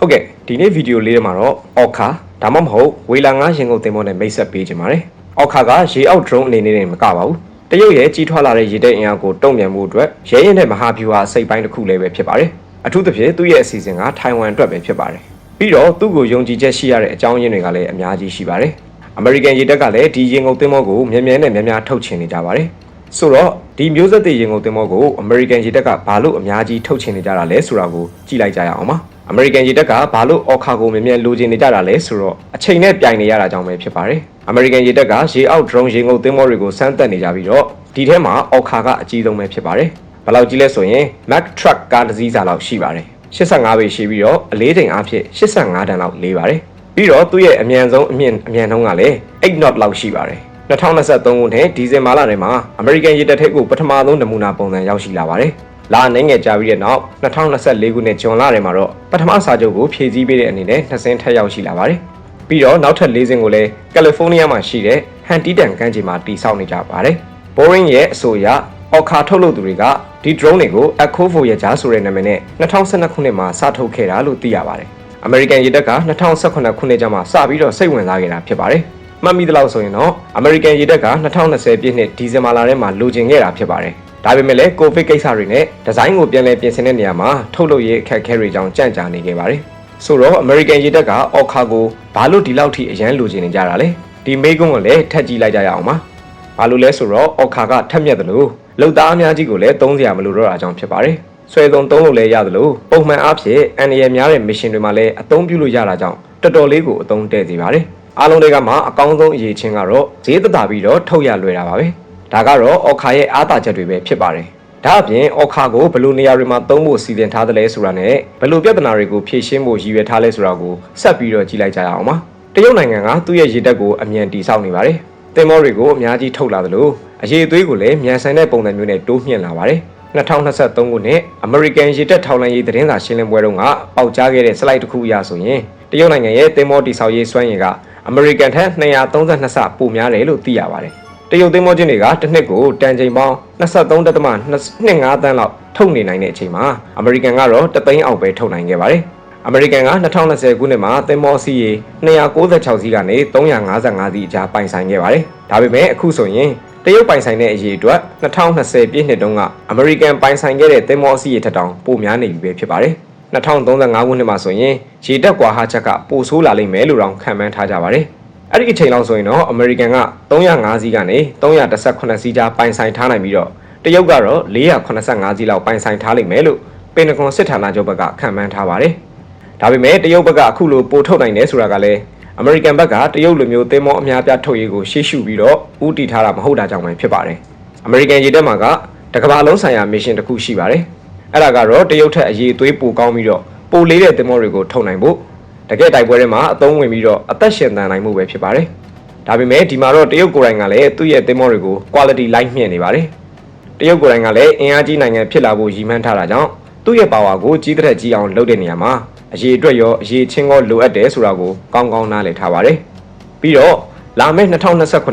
ဟုတ်ကဲ့ဒီနေ့ဗီဒီယိုလေးထဲမှာတော့အော်ခါဒါမှမဟုတ်ဝေလာငါရင်ကုန်တင်ပေါ်နဲ့မိတ်ဆက်ပေးခြင်းပါတယ်အော်ခါကရေအောက် drone အနေနဲ့မကပါဘူးတရုတ်ရဲ့ကြီးထွားလာတဲ့ရေတပ်အင်အားကိုတုံ့ပြန်မှုအတွက်ရဲရင်တဲ့မဟာဗျူဟာစိတ်ပိုင်းတစ်ခုလည်းပဲဖြစ်ပါတယ်အထူးသဖြင့်သူ့ရဲ့အစီအစဉ်ကထိုင်ဝမ်အတွက်ပဲဖြစ်ပါတယ်ပြီးတော့သူ့ကိုယုံကြည်ချက်ရှိရတဲ့အကြောင်းရင်းတွေကလည်းအများကြီးရှိပါတယ်အမေရိကန်ရေတပ်ကလည်းဒီရင်ကုန်တင်ပေါ်ကိုမြန်မြန်နဲ့များများထုတ်ချင်နေကြပါတယ်ဆိုတော့ဒီမျိုးဆက်တွေရင်ကုန်တင်ပေါ်ကိုအမေရိကန်ရေတပ်ကဘာလို့အများကြီးထုတ်ချင်နေကြတာလဲဆိုတာကိုကြည့်လိုက်ကြရအောင်ပါ အမေရိကန်ရေတပ်ကဘာလို့အော်ခါကိုမြန်မြန်လိုချင်နေကြတာလဲဆိုတော့အချိန်နဲ့ပြိုင်နေရတာကြောင့်ပဲဖြစ်ပါတယ်အမေရိကန်ရေတပ်ကရေအောက် drone ရေငုပ်သင်္ဘောတွေကိုစမ်းသပ်နေကြပြီးတော့ဒီထဲမှာအော်ခါကအကြီးဆုံးပဲဖြစ်ပါတယ်ဘယ်လောက်ကြီးလဲဆိုရင် Mack truck ကားတစ်စီးစာလောက်ရှိပါတယ်85ပေရှိပြီးတော့အလေးချိန်အားဖြင့်85တန်းလောက်လေးပါတယ်ပြီးတော့သူ့ရဲ့အမြန်ဆုံးအမြင့်အမြန်နှုန်းကလည်း8 knot လောက်ရှိပါတယ်2023ခုနှစ်ဒီဇင်ဘာလထဲမှာအမေရိကန်ရေတပ်ထက်ကိုပထမဆုံးနမူနာပုံစံရောက်ရှိလာပါတယ်။ လာနိုင်ငယ်ကြာပြီးတဲ့နောက်2024ခုနှစ်ဇွန်လထဲမှာတော့ပထမစာချုပ်ကိုဖြည့်ဆည်းပေးတဲ့အနေနဲ့နှစ်စင်းထပ်ရောက်ရှိလာပါတယ်။ပြီးတော့နောက်ထပ်၄စင်းကိုလည်းကယ်လီဖိုးနီးယားမှာရှိတဲ့ဟန်တီတန်ကမ်းခြေမှာတည်ဆောက်နေကြပါတယ်။ Boeing ရဲ့အဆိုအရအော်ခါထုတ်လုပ်သူတွေကဒီ drone တွေကို Echo Voyager ဆိုတဲ့နာမည်နဲ့2012ခုနှစ်မှာစထုတ်ခဲ့တာလို့သိရပါတယ်။ American ရေတပ်က2018ခုနှစ်ကျမှစပြီးတော့စိတ်ဝင်စားခဲ့တာဖြစ်ပါတယ်။မှတ်မိသလောက်ဆိုရင်တော့ American ရေတပ်က2020ပြည့်နှစ်ဒီဇင်ဘာလထဲမှာလိုချင်ခဲ့တာဖြစ်ပါတယ်။ ဒါပေမဲ့လည်းကိုဗစ်ကိစ္စတွေနဲ့ဒီဇိုင်းကိုပြန်လည်ပြင်ဆင်တဲ့နေရာမှာထုတ်လုပ်ရေးအခက်အခဲတွေကြောင့်ကြန့်ကြာနေခဲ့ပါတယ်။ဆိုတော့ American ရေတပ်ကအော်ခါကိုဘာလို့ဒီလောက်ထိအရန်လိုချင်နေကြတာလဲ။ဒီမေးခွန်းကိုလည်းထပ်ကြည့်လိုက်ကြရအောင်ပါ။ဘာလို့လဲဆိုတော့အော်ခါကထက်မြက်တယ်လို့လုံသားအများကြီးကိုလည်းသုံးစရာမလိုတော့တာကြောင့်ဖြစ်ပါတယ်။ဆွဲစုံသုံးလို့လည်းရတယ်လို့ပုံမှန်အားဖြင့်အန်ရယ်များတဲ့ mission တွေမှာလည်းအသုံးပြုလို့ရတာကြောင့်တော်တော်လေးကိုအသုံးတည့်စေပါတယ်။အားလုံးတွေကမှအကောင်းဆုံးအရေးချင်းကတော့ဈေးသက်သာပြီးတော့ထုတ်ရလွယ်တာပါပဲ။ ဒါကတော့အော်ခါရဲ့အားသာချက်တွေပဲဖြစ်ပါတယ်။ဒါအပြင်အော်ခါကိုဘယ်လိုနေရာတွေမှာသုံးဖို့စီစဉ်ထားသလဲဆိုတာနဲ့ဘယ်လိုပြဿနာတွေကိုဖြေရှင်းဖို့ရည်ရွယ်ထားလဲဆိုတာကိုဆက်ပြီးတော့ကြည့်လိုက်ကြရအောင်ပါ။တရုတ်နိုင်ငံကသူ့ရဲ့ရေတပ်ကိုအမြန်တီဆောက်နေပါတယ်။တင်မောတွေကိုအများကြီးထုတ်လာသလိုအရေးအသွေးကိုလည်းမြန်ဆန်တဲ့ပုံစံမျိုးနဲ့တိုးမြှင့်လာပါတယ်။2023ခုနှစ်အမေရိကန်ရေတပ်ထောက်လှမ်းရေးသတင်းစာရှင်းလင်းပွဲတုန်းကပေါက်ကြားခဲ့တဲ့ slide တစ်ခုအရဆိုရင်တရုတ်နိုင်ငံရဲ့တင်မောတီဆောက်ရေးစွမ်းရည်ကအမေရိကန်ထက်232ဆပိုများတယ်လို့သိရပါတယ်။ တရုတ်သင်္ဘောချင်းတွေကတစ်နှစ်ကိုတန်ချိန်ပေါင်း23.25တန်းလောက်ထုတ်နေနိုင်တဲ့အချိန်မှာအမေရိကန်ကတော့တသိန်းအောက်ပဲထုတ်နိုင်ခဲ့ပါတယ်။အမေရိကန်က2020ခုနှစ်မှာသင်္ဘောစီးရေ296စီးကနေ355စီးအကြားပိုင်ဆိုင်ခဲ့ပါတယ်။ဒါပေမဲ့အခုဆိုရင်တရုတ်ပိုင်ဆိုင်တဲ့အရေးအတွက်2020ပြည့်နှစ်တုန်းကအမေရိကန်ပိုင်ဆိုင်ခဲ့တဲ့သင်္ဘောအစီးရေထက်တောင်ပိုများနေပြီပဲဖြစ်ပါတယ်။2035ခုနှစ်မှာဆိုရင်ရေတက်ကွာဟာချက်ကပိုဆိုးလာလိမ့်မယ်လို့တောင်ခန့်မှန်းထားကြပါတယ်။ အဲ့ဒီအချိန်လောက်ဆိုရင်တော့အမေရိကန်က305စီးကနေ318စီးကြားပိုင်ဆိုင်ထားနိုင်ပြီးတော့တရုတ်ကတော့485စီးလောက်ပိုင်ဆိုင်ထားလိမ့်မယ်လို့ပင်တဂွန်စစ်ဌာနချုပ်ဘက်ကခန့်မှန်းထားပါတယ်။ဒါပေမဲ့တရုတ်ဘက်ကအခုလိုပိုထုတ်နိုင်တယ်ဆိုတာကလည်းအမေရိကန်ဘက်ကတရုတ်လူမျိုးသင်္ဘောအများပြားထုတ်ရေးကိုရှေ့ရှုပြီးတော့ဦးတည်ထားတာမဟုတ်တာကြောင့်ပဲဖြစ်ပါတယ်။အမေရိကန်ရေတပ်မှာကတကမ္ဘာလုံးဆိုင်ရာမစ်ရှင်တစ်ခုရှိပါတယ်။အဲ့ဒါကတော့တရုတ်ထက်အရေးသွေးပိုကောင်းပြီးတော့ပိုလေးတဲ့သင်္ဘောတွေကိုထုတ်နိုင်ဖို့ တကယ်တိုက်ပွဲတွေမှာအသုံးဝင်ပြီးတော့အသက်ရှင်သန်နိုင်မှုပဲဖြစ်ပါတယ်။ဒါပေမဲ့ဒီမှာတော့တရုတ်ကိုယ်တိုင်ကလည်းသူ့ရဲ့သင်္ဘောတွေကို quality လိုက်မြင့်နေပါတယ်။တရုတ်ကိုယ်တိုင်ကလည်းအင်အားကြီးနိုင်ငံဖြစ်လာဖို့ရည်မှန်းထားတာကြောင့်သူ့ရဲ့ပါဝါကိုကြီးတဲ့ကြီးအောင်လုပ်တဲ့နေရာမှာအရေးအတွက်ရောအရေးချင်းရောလိုအပ်တယ်ဆိုတာကိုကောင်းကောင်းနားလည်ထားပါတယ်။ပြီးတော့လာမယ့်2029 28ခု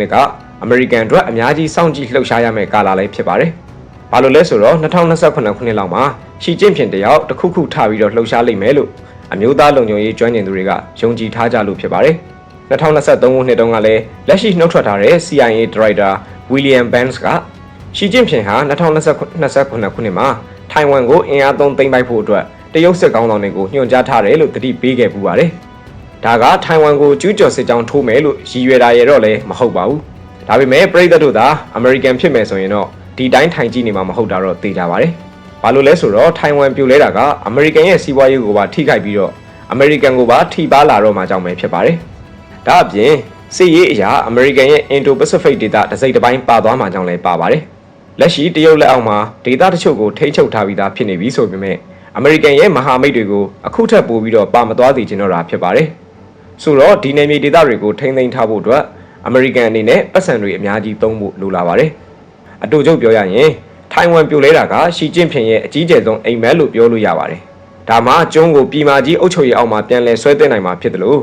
နှစ်ကအမေရိကန်အတွက်အများကြီးစောင့်ကြည့်လှုပ်ရှားရမယ့်ကာလလည်းဖြစ်ပါတယ်။ဘာလို့လဲဆိုတော့2029ခုနှစ်လောက်မှာရှီကျင့်ဖြင်တယောက်တစ်ခုခုထပြီးတော့လှုပ်ရှားလိမ့်မယ်လို့ အမျိုးသားလုံခြုံရေးကျွမ်းကျင်သူတွေကယုံကြည်ထားကြလို့ဖြစ်ပါတယ်။2023ခုနှစ်တုန်းကလည်းလက်ရှိနှုတ်ထွက်ထားတဲ့ CIA Director William Burns ကရှီကျင့်ဖြင်ဟာ2029ခုနှစ်မှာထိုင်ဝမ်ကိုအင်အားသုံးသိမ်းပိုက်ဖို့အတွက်တရုတ်စစ်ကောင်းဆောင်တွေကိုညွှန်ကြားထားတယ်လို့တတိပေးခဲ့ပူပါတယ်။ဒါကထိုင်ဝမ်ကိုကျူးကျော်စစ်ကြောင်းထိုးမယ်လို့ရည်ရွယ်တာရတော့လည်းမဟုတ်ပါဘူး။ဒါပေမဲ့ပြည်သက်တို့သာအမေရိကန်ဖြစ်မယ်ဆိုရင်တော့ဒီတိုင်းထိုင်ကြည့်နေမှာမဟုတ်တာတော့သိကြပါတယ်။ ဘာလို့လဲဆိုတော့ထိုင်ဝမ်ပြိုလဲတာကအမေရိကန်ရဲ့စီးပွားရေးကိုပါထိခိုက်ပြီးတော့အမေရိကန်ကိုပါထိပါလာတော့မှကြောင့်ပဲဖြစ်ပါတယ်။ဒါအပြင်စစ်ရေးအရာအမေရိကန်ရဲ့အင်ဒိုပစိဖိတ်ဒေသတစိမ့်တစ်ပိုင်းပါသွားမှကြောင့်လည်းပါပါတယ်။လက်ရှိတရုတ်လက်အောက်မှာဒေသတချို့ကိုထိ ंछ ုပ်ထားပြီးသားဖြစ်နေပြီဆိုပေမဲ့အမေရိကန်ရဲ့မဟာမိတ်တွေကိုအခုထပ်ပို့ပြီးတော့ပါမသွားသေးခြင်းတော့တာဖြစ်ပါတယ်။ဆိုတော့ဒီနယ်မြေဒေသတွေကိုထိမ့်သိမ်းထားဖို့အတွက်အမေရိကန်အနေနဲ့ပတ်စံတွေအများကြီးသုံးဖို့လိုလာပါတယ်။အတူချုပ်ပြောရရင် ထိုင်ဝမ်ပြိုလဲတာကရှီကျင့်ဖင်ရဲ့အကြီးကျယ်ဆုံးအိမ်မက်လို့ပြောလို့ရပါတယ်။ဒါမှကျွန်းကိုပြည်မာကြီးအုပ်ချုပ်ရေးအောက်မှာပြန်လည်ဆွဲတင်နိုင်မှာဖြစ်တယ်လို့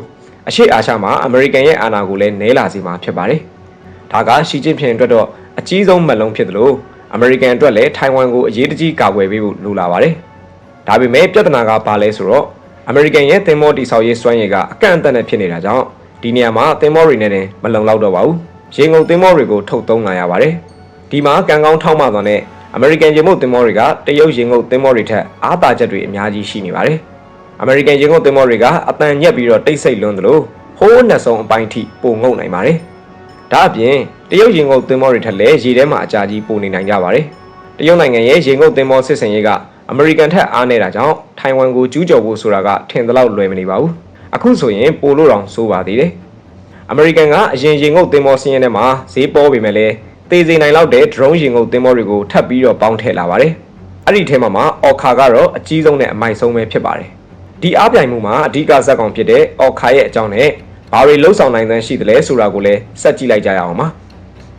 အရှိအာရှမှာအမေရိကန်ရဲ့အာဏာကိုလည်းနဲလာစေမှာဖြစ်ပါတယ်။ဒါကရှီကျင့်ဖင်အတွက်တော့အကြီးဆုံးမက်လုံးဖြစ်တယ်လို့အမေရိကန်အတွက်လည်းထိုင်ဝမ်ကိုအရေးတကြီးကာကွယ်ပေးဖို့လိုလာပါတယ်။ဒါပေမဲ့ပြဿနာကဘာလဲဆိုတော့အမေရိကန်ရဲ့သင်္ဘောတိဆောက်ရေးစွမ်းရည်ကအကန့်အသတ်နဲ့ဖြစ်နေတာကြောင့်ဒီနေရာမှာသင်္ဘောတွေနဲ့တင်မလုံလောက်တော့ပါဘူးရေငုံသင်္ဘောတွေကိုထုတ်သုံးလာရပါတယ်ဒီမှာကံကောင်းထောက်မှသွားတဲ့ အမေရိကန်ရေငုံသင်္ဘောတွေကတရုတ်ရေငုံသင်္ဘောတွေထက်အားသာချက်တွေအများကြီးရှိနေပါတယ်အမေရိကန်ရေငုံသင်္ဘောတွေကအတန်ညက်ပြီးတော့တိတ်ဆိတ်လွန်းသလိုဟိုးနှက်ဆုံးအပိုင်းထိပုံငုံနိုင်ပါတယ်ဒါအပြင်တရုတ်ရေငုံသင်္ဘောတွေထက်လည်းရေထဲမှာအကြာကြီးပုံနေနိုင်ကြပါတယ်တရုတ်နိုင်ငံရဲ့ရေငုံသင်္ဘောစစ်စင်ရေးကအမေရိကန်ထက်အားနေတာကြောင့်ထိုင်ဝမ်ကိုကျူးကျော်ဖို့ဆိုတာကထင်သလောက်လွယ်မနေပါဘူးအခုဆိုရင်ပိုလို့တောင်ဆိုးပါသေးတယ်အမေရိကန်ကအရင်ရေငုပ်သင်္ဘောစင်းရဲထဲမှာဈေးပေါ်ပေမဲ့လည်း သေစေနိုင်လောက်တဲ့ drone ရေငုပ်သင်္ဘောတွေကိုထပ်ပြီးတော့ပေါင်းထည့်လာပါတယ်အဲ့ဒီထဲမှာမှာအော်ခါကတော့အကြီးဆုံးနဲ့အမိုက်ဆုံးပဲဖြစ်ပါတယ်ဒီအားပြိုင်မှုမှာအဓိကဇက်ကောင်ဖြစ်တဲ့အော်ခါရဲ့အကြောင်းနဲ့ဘာတွေလှုပ်ဆောင်နိုင်သန်းရှိသလဲဆိုတာကိုလည်းစက်ကြည့်လိုက်ကြရအောင်ပါ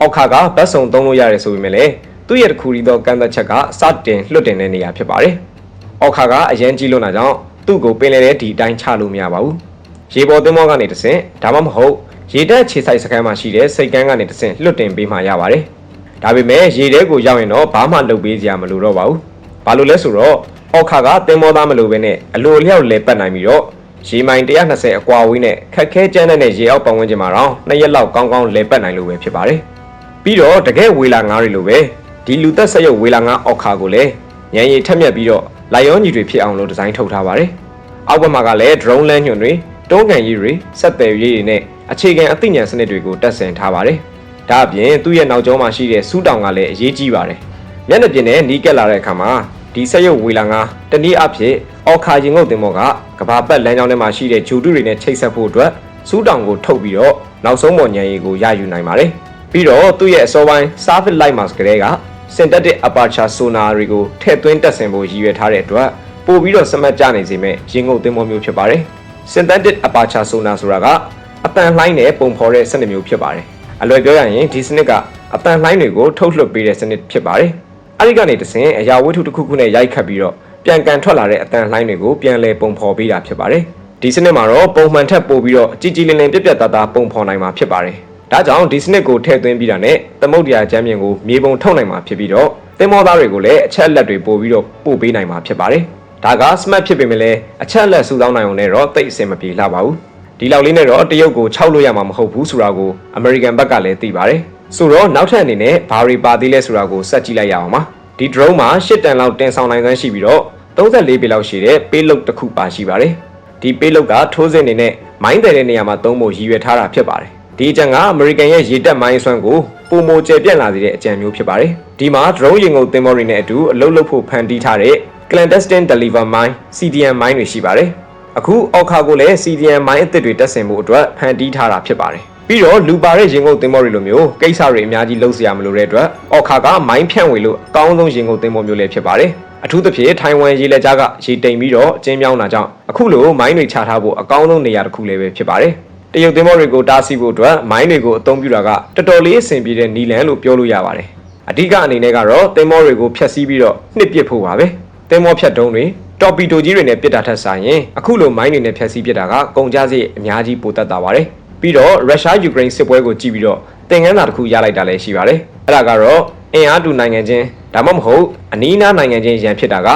အော်ခါကဘတ်စုံသုံးလို့ရတယ်ဆိုပေမဲ့လည်းသူ့ရဲ့တစ်ခုရီသောကန့်သက်ချက်ကစတင်လွတ်တင်တဲ့နေရာဖြစ်ပါတယ်။အော်ခါကအရန်ကြီးလွန်းတာကြောင့်သူ့ကိုပင်လယ်ထဲဒီအတိုင်းချလို့မရပါဘူး။ရေပေါ်သင်းမောကနေတဆင့်ဒါမှမဟုတ် ရေတက်ခြေဆိုင်စခန်းမှာရှိတဲ့စိတ်ကန်းကနေတဆင့်လွတ်တင်ပေးမှရပါတယ်။ဒါပေမဲ့ရေထဲကိုရောက်ရင်တော့ဘာမှလုပ်ပေးစရာမလိုတော့ပါဘူး။ဘာလို့လဲဆိုတော့အော်ခါကသင်းမောသားမလိုဘဲနဲ့အလိုအလျောက်လဲပတ်နိုင်ပြီးတော့ရေမိုင်120အကွာဝေးနဲ့ခက်ခဲကျန်းတဲ့ရေအောက်ပတ်ဝန်းကျင်မှာတော့နှစ်ရက်လောက်ကောင်းကောင်းလဲပတ်နိုင်လို့ပဲဖြစ်ပါတယ်။ပြီးတော့တကယ်ဝေလာငါးတွေလိုပဲဒီလူသက်ဆက်ရုပ်ဝေလာငါအောက်ခါကိုလည်းညံရည်ထက်မြက်ပြီးတော့လိုက်ရောညီတွေဖြစ်အောင်လို့ဒီဇိုင်းထုတ်ထားပါတယ်။အောက်ဘက်မှာကလည်း drone လမ်းညွန်တွေတုံးကန်ရည်တွေဆက်သွယ်ရေးတွေနဲ့ အခြေခံအသိဉာဏ်စနစ်တွေကိုတပ်ဆင်ထားပါတယ်။ဒါအပြင်သူ့ရဲ့နောက်ကျောမှာရှိတဲ့စူးတောင်ကလည်းအရေးကြီးပါတယ်။မျက်နှာပြင်နဲ့နီးကပ်လာတဲ့အခါမှာဒီဆက်ရုပ်ဝေလာငါတနည်းအားဖြင့်အောက်ခါရင်ငုတ်တင်မောကကဘာပတ်လမ်းကြောင်းထဲမှာရှိတဲ့ဂျူတုတွေနဲ့ချိတ်ဆက်ဖို့အတွက်စူးတောင်ကိုထုတ်ပြီးတော့နောက်ဆုံးပေါ်ညံရည်ကိုရယူနိုင်ပါတယ်။ပြီးတော့သူ့ရဲ့အစောပိုင်း service light mask ကလေးက synthetic aperture sonar တွေကိုထည့်သွင်းတက်ဆင်ဖို့ရည်ရွယ်ထားတဲ့အတွက်ပို့ပြီးတော့စမတ်ကြနိုင်စေမဲ့ရင်ငုတ်သင်းမောမျိုးဖြစ်ပါတယ်။ synthetic aperture sonar ဆိုတာက အတန်လှိုင်းနဲ့ပုံဖော်တဲ့စနစ်မျိုးဖြစ်ပါတယ်။အလွယ်ပြောရရင်ဒီစနစ်ကအတန်လှိုင်းတွေကိုထုတ်လွှတ်ပေးတဲ့စနစ်ဖြစ်ပါတယ်။အဲဒီကနေတဆင်အရာဝတ္ထုတစ်ခုခုနဲ့ရိုက်ခတ်ပြီးတော့ပြန်ကန်ထွက်လာတဲ့အတန်လှိုင်းတွေကိုပြန်လည်ပုံဖော်ပေးတာဖြစ်ပါတယ်။ဒီစနစ်မှာတော့ပုံမှန်ထက်ပိုပြီးတော့ကြည်ကြည်လင်လင်ပြက်ပြက်သားသားပုံဖော်နိုင်မှာဖြစ်ပါတယ်။ဒါကြောင့်ဒီစနစ်ကိုထည့်သွင်းပြီးတာနဲ့သမုတ်တရားချမ်းပြင်ကိုမြေပုံထုတ်နိုင်မှာဖြစ်ပြီးတော့သင်္ဘောသားတွေကိုလည်းအချက်အလက်တွေပို့ပြီးတော့ပို့ပေးနိုင်မှာဖြစ်ပါတယ်။ဒါက smart ဖြစ်ပေမဲ့လည်းအချက်အလက်စုဆောင်းနိုင်အောင်နဲ့တော့တိတ်အဆင်မပြေလှပါဘူး။ ဒီလောက်လေးနဲ့တော့တရုတ်ကိုခြောက်လို့ရမှာမဟုတ်ဘူးဆိုတာကိုအမေရိကန်ဘက်ကလည်းသိပါတယ်။ဆိုတော့နောက်ထပ်အနေနဲ့ဘာတွေပါသေးလဲဆိုတာကိုစက်ကြည့်လိုက်ရအောင်ပါ။ဒီ drone မှာ၈တန်လောက်တင်ဆောင်နိုင်စွမ်းရှိပြီးတော့34ပေလောက်ရှိတဲ့ပေးလုတ်တစ်ခုပါရှိပါတယ်။ဒီပေးလုတ်ကထိုးစင်နေနဲ့မိုင်းတယ်တဲ့နေရာမှာသုံးဖို့ရည်ရွယ်ထားတာဖြစ်ပါတယ်။ဒီအကြံကအမေရိကန်ရဲ့ရေတက်မိုင်းဆွမ်းကိုပုံမိုကျယ်ပြန့်လာစေတဲ့အကြံမျိုးဖြစ်ပါတယ်။ဒီမှာ drone ရင်ငုပ်သင်္ဘောတွေနဲ့အတူအလုပ်လုပ်ဖို့ဖန်တီးထားတဲ့ clandestine deliver mine CDM mine တွေရှိပါတယ်။ အခုအော်ခါကိုလည်း CDM mine အသစ်တွေတက်ဆင်ဖို့အတွက်ဖန်တီးထားတာဖြစ်ပါတယ်။ပြီးတော့လူပါတဲ့ရင်ငုပ်သင်္ဘောတွေလိုမျိုးကိစ္စတွေအများကြီးလုပ်စရာမလိုတဲ့အတွက်အော်ခါကမိုင်းဖြန့်ဝေလို့အကောင်းဆုံးရင်ငုပ်သင်္ဘောမျိုးလည်းဖြစ်ပါတယ်။အထူးသဖြင့်ထိုင်ဝမ်ရေလက်ကြားကရေတိမ်ပြီးတော့ကျင်းမြောင်းတာကြောင့်အခုလိုမိုင်းတွေချထားဖို့အကောင်းဆုံးနေရာတစ်ခုလည်းပဲဖြစ်ပါတယ်။တရုတ်သင်္ဘောတွေကိုတားဆီးဖို့အတွက်မိုင်းတွေကိုအသုံးပြုတာကတော်တော်လေးအဆင်ပြေတဲ့နီလန်လို့ပြောလို့ရပါတယ်။အဓိကအနေနဲ့ကတော့သင်္ဘောတွေကိုဖျက်ဆီးပြီးတော့နှစ်ပစ်ဖို့ပါပဲ။သင်္ဘောဖြတ်တုံးတွေ တော်ပီတိုကြီးတွေနဲ့ပစ်တာထက်ဆိုင်ရင်အခုလိုမိုင်းတွေနဲ့ဖျက်ဆီးပစ်တာကကုန်ကြစည်အများကြီးပိုတက်တာပါတယ်။ပြီးတော့ရုရှားယူကရိန်းစစ်ပွဲကိုကြည့်ပြီးတော့သင်ခန်းစာတစ်ခုရလိုက်တာလည်းရှိပါတယ်။အဲ့ဒါကတော့အင်အားတူနိုင်ငံချင်းဒါမှမဟုတ်အနီးအနားနိုင်ငံချင်းရန်ဖြစ်တာက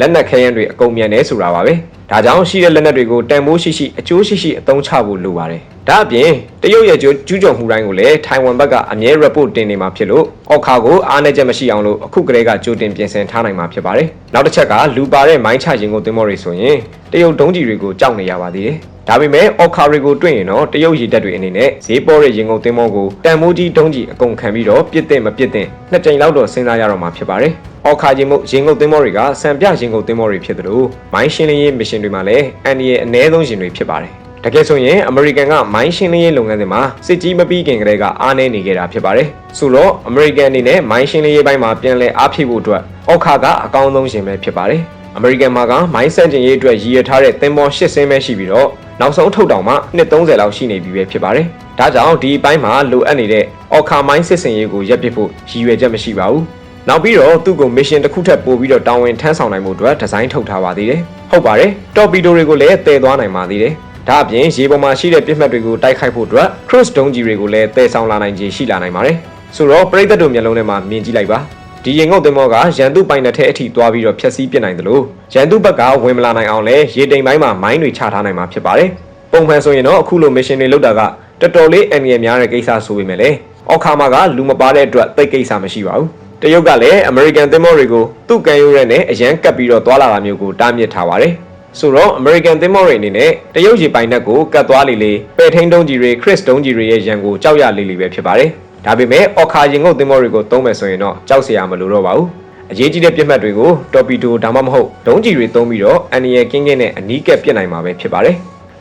လက်နက်ခဲယမ်းတွေအကုန်မြန်နေဆိုတာပါပဲ ဒါကြောင့်ရှိတဲ့လက်နက်တွေကိုတန်ဖိုးရှိရှိအကျိုးရှိရှိအသုံးချဖို့လိုပါတယ်ဒါအပြင်တရုတ်ရဲ့ကျူးကျော်မှုတိုင်းကိုလည်းထိုင်ဝမ်ဘက်ကအမြဲ report တင်နေမှာဖြစ်လို့အော်ခါကိုအားနည်းချက်မရှိအောင်လို့အခုကတည်းကကြိုတင်ပြင်ဆင်ထားနိုင်မှာဖြစ်ပါတယ်နောက်တစ်ချက်ကလူပါတဲ့မိုင်းချရင်ကိုသင်္ဘောတွေဆိုရင်တရုတ်ဒုံးကြီးတွေကိုကြောက်နေရပါသေးတယ်ဒါပေမဲ့အော်ခါရီကိုတွေ့ရင်တော့တရုတ်ရည်တက်တွေအနေနဲ့ဈေးပေါ်တဲ့ရင်ကုန်သင်းမောကိုတန်မိုးကြီးဒုံးကြီးအကုန်ခံပြီးတော့ပြစ်တဲ့မပြစ်တဲ့နှစ်ကြိမ်လောက်တော့စဉ်းစားရတော့မှာဖြစ်ပါတယ်။အော်ခါရင်မုတ်ရင်ကုန်သင်းမောတွေကစံပြရင်ကုန်သင်းမောတွေဖြစ်တယ်လို့မိုင်းရှင်းလင်းရေးမစ်ရှင်တွေမှာလည်းအန်ဒီရဲ့အ ਨੇ ဆုံးရှင်တွေဖြစ်ပါတယ်။တကယ်ဆိုရင်အမေရိကန်ကမိုင်းရှင်းလင်းရေးလုပ်ငန်းစဉ်မှာစစ်ကြီးမပြီးခင်ကတည်းကအားနည်းနေကြတာဖြစ်ပါတယ်။ဆိုတော့အမေရိကန်အနေနဲ့မိုင်းရှင်းလင်းရေးပိုင်းမှာပြန်လည်အားဖြည့်ဖို့အတွက်အော်ခါကအကောင်းဆုံးရှင်ပဲဖြစ်ပါတယ်။အမေရိကန်မှာကမိုင်းဆန့်ကျင်ရေးအတွက်ရည်ရထားတဲ့သင်္ဘော၈စင်းပဲရှိပြီးတော့နောက်ဆုံးထုတ်တောင်မှနှစ်30လောက်ရှိနေပြီပဲဖြစ်ပါတယ်။ဒါကြောင့်ဒီအပိုင်းမှာလိုအပ်နေတဲ့အော်ခါမိုင်းစစ်စင်ရေးကိုရပ်ပစ်ဖို့ရည်ရွယ်ချက်မရှိပါဘူး။ နောက်ပြီးတော့သူ့ကိုမစ်ရှင်တစ်ခုထပ်ပို့ပြီးတော့တာဝန်ထမ်းဆောင်နိုင်မှုအတွက်ဒီဇိုင်းထုတ်ထားပါသေးတယ်။ဟုတ်ပါတယ်။တော်ပီဒိုတွေကိုလည်းတည်သွားနိုင်ပါသေးတယ်။ဒါအပြင်ရေပေါ်မှာရှိတဲ့ပြစ်မှတ်တွေကိုတိုက်ခိုက်ဖို့အတွက် cruise ဒုံးကြီးတွေကိုလည်းတည်ဆောင်လာနိုင်ခြေရှိလာနိုင်ပါတယ်။ဆိုတော့ပရိသတ်တို့မျက်လုံးထဲမှာမြင်ကြည့်လိုက်ပါ။ဒီရင်ငုတ်သင်္ဘောကရန်သူပိုင်နယ်ထဲအထိသွားပြီးတော့ဖျက်ဆီးပစ်နိုင်တယ်လို့ရန်သူဘက်ကဝင်မလာနိုင်အောင်လဲရေတိမ်ပိုင်းမှာမိုင်းတွေချထားနိုင်မှာဖြစ်ပါတယ်ပုံမှန်ဆိုရင်တော့အခုလို mission တွေလုပ်တာကတော်တော်လေးအန္တရာယ်များတဲ့ကိစ္စဆိုပေမဲ့လေအော်ခါမာကလူမပါတဲ့အတွက်သိကိစ္စမရှိပါဘူး တရုတ်ကလည်း American သင်္ဘောတွေကိုသူ့ကံရိုးရဲနဲ့အရန်ကပ်ပြီးတော့သွားလာတာမျိုးကိုတားမြစ်ထားပါတယ်ဆိုတော့ American သင်္ဘောတွေအနေနဲ့တရုတ်ရေပိုင်နက်ကိုကတ်သွားလေလေပဲ့ထိန်တုံးကြီးတွေခရစ်တုံးကြီးတွေရဲ့ရန်ကိုကြောက်ရလေလေပဲဖြစ်ပါတယ်ဒါပေမဲ့အော်ခါရင်ငုတ်သင်္ဘောတွေကိုသုံးမယ်ဆိုရင်တော့ကြောက်စရာမလိုတော့ပါဘူးအရေးကြီးတဲ့ပြစ်မှတ်တွေကိုတော်ပီဒိုဒါမှမဟုတ်ဒုံးကြီးတွေသုံးပြီးတော့အန်နီယယ်ကင်းကင်းနဲ့အနီးကပ်ပြစ်နိုင်မှာပဲဖြစ်ပါတယ်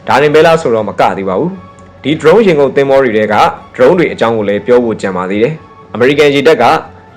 ဒါရင်ပဲလားဆိုတော့မကသေးပါဘူးဒီ drone ရင်ကုန်သင်္ဘောတွေတဲက drone တွေအကြောင်းကိုလည်းပြောဖို့ကြံပါသေးတယ်။ American ရေတပ်က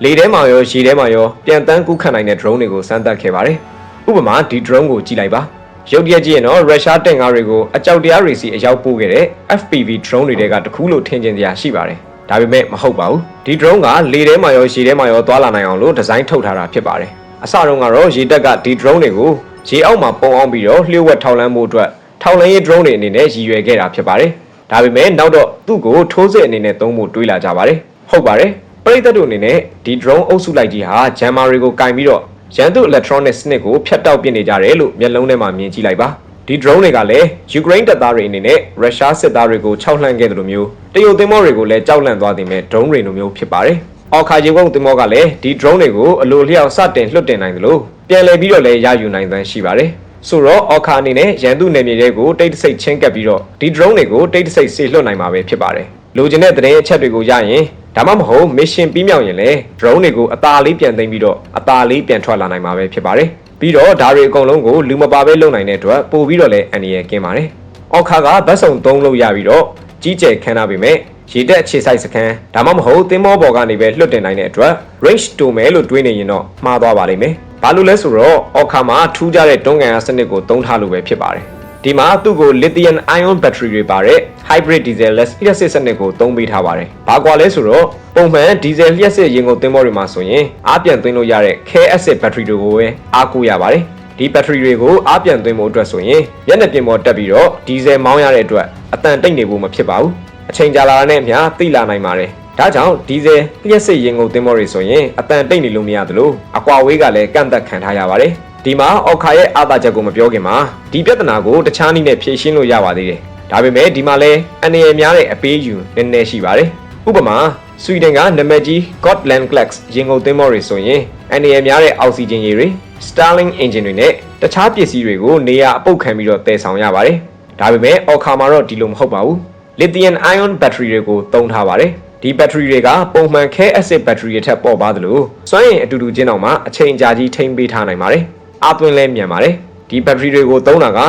လေထဲမှာရောရေထဲမှာရောပြန်တန်းကူးခတ်နိုင်တဲ့ drone တွေကိုစမ်းသပ်ခဲ့ပါတယ်။ဥပမာဒီ drone ကိုကြည့်လိုက်ပါ။ရုပ်တရက်ကြည့်ရင်တော့ရုရှားတင့်ကားတွေကိုအကြောက်တရားတွေစီအရောက်ပို့ခဲ့တဲ့ FPV drone တွေတဲကတခုလို့ထင်ကျင်စရာရှိပါတယ်။ဒါပေမဲ့မဟုတ်ပါဘူး။ဒီ drone ကလေထဲမှာရောရေထဲမှာရောသွားလာနိုင်အောင်လို့ဒီဇိုင်းထုတ်ထားတာဖြစ်ပါတယ်။အစတုန်းကတော့ရေတပ်ကဒီ drone တွေကိုရေအောက်မှာပုံအောင်ပြီးတော့လျှို့ဝှက်ထောက်လန်းမှုအတွက်ထောက်လန်းရေး drone တွေအနေနဲ့ရည်ရွယ်ခဲ့တာဖြစ်ပါတယ်။ဒါပေမဲ့နောက်တော့သူ့ကိုထိုးစစ်အနေနဲ့သုံးဖို့တွေးလာကြပါတယ်။ဟုတ်ပါတယ်။ ပရိသတ်တို့အနေနဲ့ဒီ drone အုပ်စုလိုက်ကြီးဟာဂျမ်မာတွေကိုကင်ပြီးတော့ရန်သူ electronic စနစ်ကိုဖျက်တောက်ပစ်နေကြတယ်လို့မျက်လုံးထဲမှာမြင်ကြည့်လိုက်ပါ။ဒီ drone တွေကလည်း Ukraine တပ်သားတွေအနေနဲ့ရုရှားစစ်သားတွေကိုခြောက်လှန့်ခဲ့တယ်လို့မျိုးတရုတ်သင်္ဘောတွေကိုလည်းကြောက်လန့်သွားတယ်မဲ့ drone တွေလိုမျိုးဖြစ်ပါတယ်။အော်ခါရေကုန်သင်္ဘောကလည်းဒီ drone တွေကိုအလိုလျောက်စတင်လွှတ်တင်နိုင်တယ်လို့ပြန်လည်ပြီးတော့လည်းရယူနိုင်သန်းရှိပါတယ်။ဆိုတော့အော်ခါအနေနဲ့ရန်သူနယ်မြေတွေကိုတိတ်တဆိတ်ချင်းကပ်ပြီးတော့ဒီ drone တွေကိုတိတ်တဆိတ်ဆေလွှတ်နိုင်မှာပဲဖြစ်ပါတယ်။လိုချင်တဲ့သတင်းအချက်တွေကိုရရင် ဒါမှမဟုတ် mission ပြီးမြောက်ရင်လည်း drone တွေကိုအသာလေးပြန်သိမ်းပြီးတော့အသာလေးပြန်ထွက်လာနိုင်မှာပဲဖြစ်ပါတယ်။ပြီးတော့ဒါတွေအကုန်လုံးကိုလူမပါဘဲလုပ်နိုင်တဲ့အတွက်ပို့ပြီးတော့လည်းအန္တရာယ်ကင်းပါတယ်။အော်ခါကဗတ်စုံသုံးလို့ရပြီးတော့ကြီးကျယ်ခမ်းနားပေမဲ့ရေတက်အခြေဆိုင်စခန်းဒါမှမဟုတ်သင်းမောပေါ်ကနေပဲလွတ်တင်နိုင်တဲ့အတွက် range တိုမယ်လို့တွေးနေရင်တော့မှားသွားပါလိမ့်မယ်။ဘာလို့လဲဆိုတော့အော်ခါမှာထူးခြားတဲ့တွန်းကန်အားစနစ်ကိုသုံးထားလို့ပဲဖြစ်ပါတယ်။ ဒီမှာသူ့ကို lithium ion battery တွေပါတဲ့ hybrid diesel less လျှက်စစ်စနစ်ကိုသုံးပေးထားပါတယ်။ဘာကွာလဲဆိုတော့ပုံမှန် diesel လျှက်စစ်ရင်ကုန်သင်းမောတွေမှာဆိုရင်အားပြန်သွင်းလို့ရတဲ့ K acid battery တွေကိုပဲအားကိုးရပါတယ်။ဒီဘက်ထရီတွေကိုအားပြန်သွင်းဖို့အတွက်ဆိုရင်မျက်နှာပြင်ပေါ်တက်ပြီးတော့ဒီဇယ်မောင်းရတဲ့အတွက်အတန်တိတ်နေဖို့မဖြစ်ပါဘူးအချိန်ကြာလာတာနဲ့အမျှသိလာနိုင်ပါတယ်ဒါကြောင့်ဒီဇယ်လျှက်စစ်ရင်ကုန်သင်းမောတွေဆိုရင်အတန်တိတ်နေလို့မရသလိုအကွာဝေးကလည်းကန့်သက်ခံထားရပါတယ် ဒီမှာအောက်ခါရဲ့အာသာချက်ကိုမပြောခင်မှာဒီပြဿနာကိုတခြားနည်းနဲ့ဖြေရှင်းလို့ရပါသေးတယ်ဒါပေမဲ့ဒီမှာလဲအနေရများတဲ့အပေးယူနည်းနည်းရှိပါတယ်ဥပမာဆွီဒင်ကနမကြီး Gotland Clax ရင်ကုန်သင်းမောတွေဆိုရင်အနေရများတဲ့အောက်ဆီဂျင်ရည်တွေ Starlink engine တွေနဲ့တခြားပစ္စည်းတွေကိုနေရာအပုတ်ခံပြီးတော့တည်ဆောင်ရပါတယ်။ဒါပေမဲ့အော်ခါမှာတော့ဒီလိုမဟုတ်ပါဘူး။ lithium ion battery တွေကိုသုံးထားပါတယ်။ဒီ battery တွေကပုံမှန် K acid battery တွေထက်ပေါ့ပါသလိုစွမ်းအင်အတူတူချင်းအောင်မှာအချိန်ကြာကြီးထိန်းပေးထားနိုင်ပါတယ်။ အားသွင်းလဲမြန်ပါတယ်။ဒီ battery တွေကိုသုံးတာက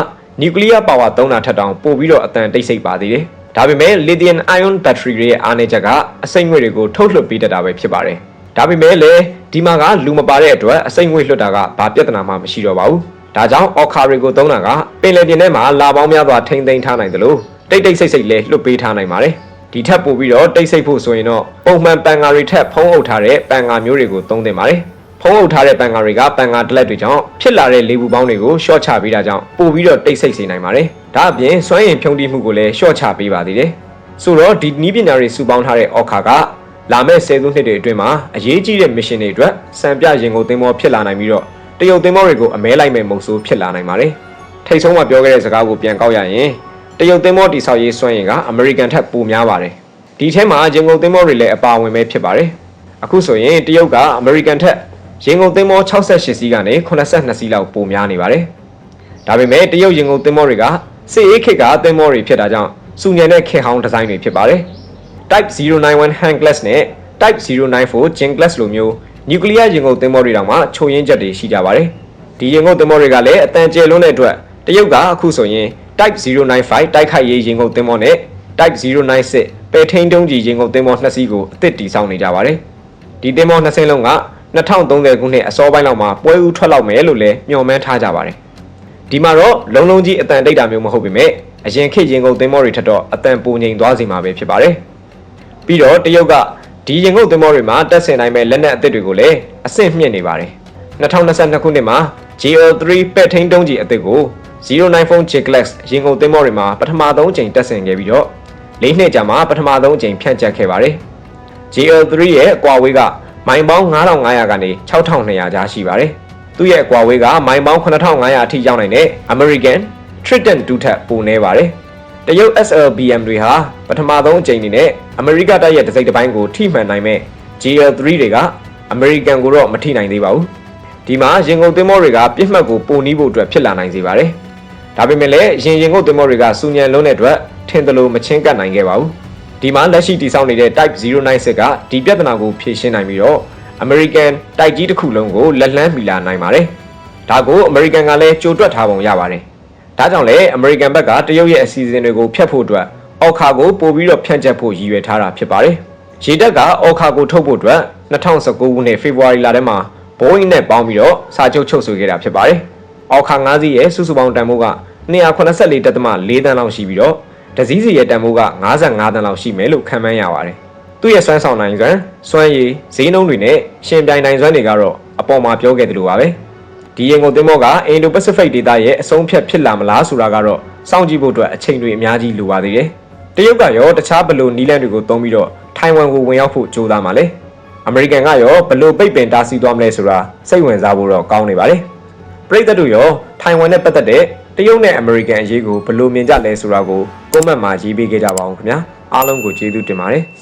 nuclear power သုံးတာထက်တောင်ပိုပြီးတော့အတန်တိတ်ဆိတ်ပါသေးတယ်။ဒါပေမဲ့ lithium ion battery တွေရဲ့အားနည်းချက်ကအစိမ့်ငွေတွေကိုထုတ်လွှတ်ပေးတတ်တာပဲဖြစ်ပါတယ်။ဒါပေမဲ့လည်းဒီမှာကလူမပါတဲ့အတွက်အစိမ့်ငွေလွှတ်တာကဘာပြဿနာမှမရှိတော့ပါဘူး။ဒါကြောင့်အော်ခါတွေကိုသုံးတာကပင်လယ်ပြင်ထဲမှာလာပေါင်းများစွာထိမ့်သိမ်းထားနိုင်တယ်လို့တိတ်တိတ်ဆိတ်ဆိတ်လေးလွှတ်ပေးထားနိုင်ပါတယ်။ဒီထက်ပိုပြီးတော့တိတ်ဆိတ်ဖို့ဆိုရင်တော့ပုံမှန်ပန်ကာတွေထက်ဖုံးအုပ်ထားတဲ့ပန်ကာမျိုးတွေကိုသုံးသင့်ပါတယ်။ ဖုံးအုပ်ထားတဲ့ပန်ကာတွေကပန်ကာတလက်တွေကြောင့်ဖြစ်လာတဲ့လေပူပေါင်းတွေကိုရှော့ချပေးတာကြောင့်ပိုပြီးတော့တိတ်ဆိတ်စေနိုင်ပါတယ်။ဒါအပြင်စွမ်းရည်ဖြုံးတိမှုကိုလည်းရှော့ချပေးပါသေးတယ်။ဆိုတော့ဒီနီးပညာတွေစုပေါင်းထားတဲ့အော်ခါကလာမယ့်ဆယ်စုနှစ်တွေအတွင်းမှာအရေးကြီးတဲ့ mission တွေအတွက်စံပြရင်ကုန်သင်္ဘောဖြစ်လာနိုင်ပြီးတော့တရုတ်သင်္ဘောတွေကိုအမဲလိုက်မဲ့မုံဆိုးဖြစ်လာနိုင်ပါတယ်။ထိတ်ဆုံးမှာပြောခဲ့တဲ့စကားကိုပြန်ကောက်ရရင်တရုတ်သင်္ဘောတိဆောက်ရေးစွမ်းရည်ကအမေရိကန်ထက်ပိုများပါတယ်။ဒီထဲမှာရင်ကုန်သင်္ဘောတွေလည်းအပါအဝင်ပဲဖြစ်ပါတယ်။အခုဆိုရင်တရုတ်ကအမေရိကန်ထက် ရင်ကုန်သင်္ဘော68စီးကနေ82စီးလောက်ပိုများနေပါတယ်။ဒါပေမဲ့တရုတ်ရင်ကုန်သင်္ဘောတွေကစစ်အေးခေတ်ကသင်္ဘောတွေဖြစ်တာကြောင့်စူညံတဲ့ခေတ်ဟောင်းဒီဇိုင်းတွေဖြစ်ပါတယ်။ Type 091 hand glass နဲ့ Type 094 gin glass လိုမျိုးနျူကလ িয়ার ရင်ကုန်သင်္ဘောတွေတောင်မှချုပ်ရင်းချက်တွေရှိကြပါတယ်။ဒီရင်ကုန်သင်္ဘောတွေကလည်းအတန်ကျဲလွန်းတဲ့အတွက်တရုတ်ကအခုဆိုရင် Type 095တိုက်ခိုက်ရေးရင်ကုန်သင်္ဘောနဲ့ Type 096ပဲထိန်တုံးကြီးရင်ကုန်သင်္ဘောနှစ်စီးကိုအသစ်တီဆောက်နေကြပါတယ်။ဒီသင်္ဘောနှစ်စင်းလုံးက 2030ခုနှစ်အစောပိုင်းလောက်မှာပွဲဦးထွက်လောက်မယ်လို့လည်းမျှော်မှန်းထားကြပါတယ်။ဒီမှာတော့လုံလုံကြီးအတန်တိတ်တာမျိုးမဟုတ်ပေမဲ့အရင်ခေတ်ရင်ကုန်သင်္ဘောတွေထက်တော့အတန်ပူငိန်သွားစီမှာပဲဖြစ်ပါတယ်။ပြီးတော့တရုတ်ကဒီရင်ကုန်သင်္ဘောတွေမှာတက်ဆင်နိုင်မဲ့လက်နက်အသစ်တွေကိုလည်းအဆင့်မြင့်နေပါတယ်။2022ခုနှစ်မှာ GL3 ပဲ့ထိန်တုံးကြီးအသစ်ကို094 J-Class ရင်ကုန်သင်္ဘောတွေမှာပထမဆုံးအကြိမ်တက်ဆင်ခဲ့ပြီးတော့၄နှစ်ကြာမှပထမဆုံးအကြိမ်ဖြန့်ကျက်ခဲ့ပါတယ်။ GL3 ရဲ့အကွာဝေးက မိုင်ပေါင်း9500ကနေ6200ကြားရှိပါတယ်။သူ့ရဲ့အကွာဝေးကမိုင်ပေါင်း9500အထိရောက်နိုင်တဲ့ American Triton 2ထက်ပိုနေပါတယ်။တရုတ် SLBM တွေဟာပထမဆုံးအကြိမ်အနေနဲ့အမေရိကတပ်ရဲ့တစိမ့်တစ်ပိုင်းကိုထိမှန်နိုင်မဲ့ GL3 တွေကအမေရိကန်ကိုတော့မထိနိုင်သေးပါဘူး။ဒီမှာရင်ကုန်သင်္ဘောတွေကပြစ်မှတ်ကိုပုံနီးဖို့အတွက်ဖြစ်လာနိုင်စေပါတယ်။ဒါပေမဲ့လည်းရင်ရင်ကုန်သင်္ဘောတွေကစူညံလုံးတဲ့အတွက်ထင်သလိုမချင်းကပ်နိုင်ခဲ့ပါဘူး။ ဒီမှာလက်ရှိတည်ဆောက်နေတဲ့ Type 096ကဒီပြဿနာကိုဖြေရှင်းနိုင်ပြီးတော့ American တိုက်ကြီးတစ်ခုလုံးကိုလက်လန်းမီလာနိုင်ပါတယ်။ဒါကို American ကလည်းကြိုတွက်ထားပုံရပါတယ်။ဒါကြောင့်လည်း American ဘက်ကတရုတ်ရဲ့အစီအစဉ်တွေကိုဖျက်ဖို့အတွက်အော်ခါကိုပို့ပြီးတော့ဖြန့်ကျက်ဖို့ရည်ရွယ်ထားတာဖြစ်ပါတယ်။ရေတပ်ကအော်ခါကိုထုတ်ဖို့အတွက်2019ခုနှစ်ဖေဖော်ဝါရီလထဲမှာ Boeing နဲ့ပေါင်းပြီးတော့စာချုပ်ချုပ်ဆိုခဲ့တာဖြစ်ပါတယ်။အော်ခါ9စီးရဲ့စုစုပေါင်းတန်ဖိုးက284.4တန်းလောက်ရှိပြီးတော့ တစည်းစီရဲ့တန်ဖိုးက55တန်းလောက်ရှိမယ်လို့ခန့်မှန်းရပါတယ်။သူ့ရဲ့စွမ်းဆောင်နိုင်စွမ်းစွမ်းရည်ဈေးနှုန်းတွေနဲ့ရှင်ပြိုင်နိုင်စွမ်းတွေကတော့အပေါ်မှာပြောခဲ့တယ်လို့ပါပဲ။ဒီရင်ကုန်သင်္ဘောကအင်ဒိုပစိဖိတ်ဒေသရဲ့အဆုံးဖြတ်ဖြစ်လာမလားဆိုတာကတော့စောင့်ကြည့်ဖို့အတွက်အချိန်တွေအများကြီးလိုပါသေးတယ်။တရုတ်ကရောတခြားဘလို့နီးလန်းတွေကိုသုံးပြီးတော့ထိုင်ဝမ်ကိုဝင်ရောက်ဖို့ကြိုးစားမှာလေ။အမေရိကန်ကရောဘလို့ပိတ်ပင်တားဆီးသွားမလဲဆိုတာစိတ်ဝင်စားဖို့တော့ကောင်းနေပါလေ။ပြည်သက်တို့ရောထိုင်ဝမ်နဲ့ပတ်သက်တဲ့ တရုတ်နဲ့အမေရိကန်အရေးကိုဘလို့မြင်ကြလဲဆိုတာကိုကွန်မန့်မှာရေးပေးခဲ့ကြပါအောင်ခင်ဗျာ။အားလုံးကိုကျေးဇူးတင်ပါတယ်။